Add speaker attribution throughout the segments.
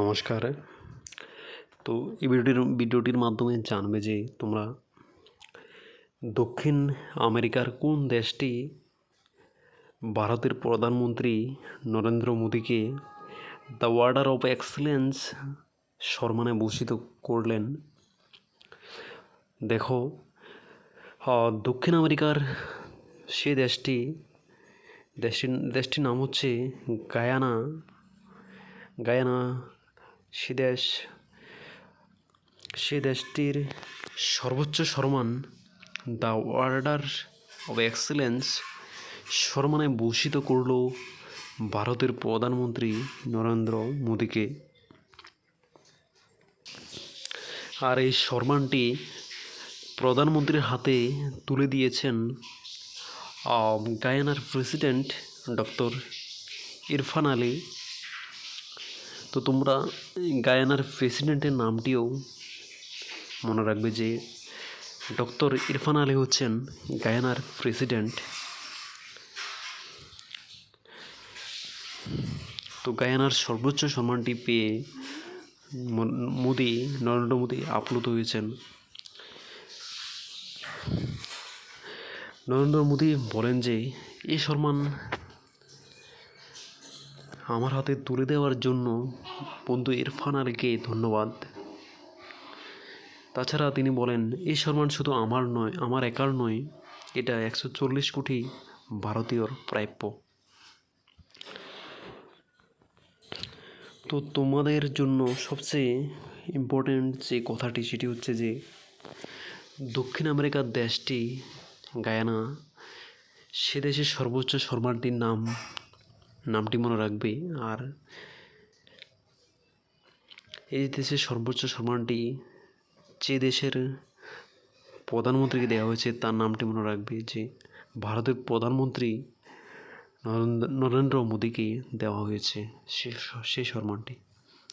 Speaker 1: নমস্কার। তো এই ভিডিওটির ভিডিওটির মাধ্যমে জানবে যে তোমরা দক্ষিণ আমেরিকার কোন দেশটি ভারতের প্রধানমন্ত্রী নরেন্দ্র মোদীকে দ্য ওয়ার্ডার অফ এক্সেলেন্স সম্মানে ভূষিত করলেন। দেখো দক্ষিণ আমেরিকার সে দেশটি, দেশটির দেশটির নাম হচ্ছে গায়ানা। গায়ানা সে দেশ, সে দেশটির সর্বোচ্চ সম্মান দ্য অর্ডার অব এক্সেলেন্স সম্মানে ভূষিত করল ভারতের প্রধানমন্ত্রী নরেন্দ্র মোদীকে। আর এই সম্মানটি প্রধানমন্ত্রীর হাতে তুলে দিয়েছেন গায়ানার প্রেসিডেন্ট ডক্টর ইরফান আলী। তো তোমরা গায়ানার প্রেসিডেন্টের নামটিও মনে রাখবে যে ডক্টর ইরফান আলী হচ্ছেন গায়ানার প্রেসিডেন্ট। তো গায়ানার সর্বোচ্চ সম্মানটি পেয়ে মোদি, নরেন্দ্র মোদী আপ্লুত হয়েছেন। নরেন্দ্র মোদী বলেন যে এই সম্মান আমার হাতে তুলে দেওয়ার জন্য বন্ধু ইরফান আলীকে ধন্যবাদ। তাছাড়া তিনি বলেন এই সম্মান শুধু আমার নয়, আমার একার নয়, এটা একশো চল্লিশ কোটি ভারতীয়র প্রাপ্য। তো তোমাদের জন্য সবচেয়ে ইম্পর্টেন্ট যে কথাটি, সেটি হচ্ছে যে, দক্ষিণ আমেরিকার দেশটি, গায়ানা, সে দেশের সর্বোচ্চ সম্মানটির নাম নামটি মনে রাখবে। আর এই দেশের সর্বোচ্চ সম্মানটি যে দেশের প্রধানমন্ত্রীকে দেওয়া হয়েছে, তার নামটি মনে রাখবে যে ভারতের প্রধানমন্ত্রী নরেন্দ্র মোদীকে দেওয়া হয়েছে সে সেই সম্মানটি।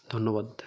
Speaker 1: ধন্যবাদ।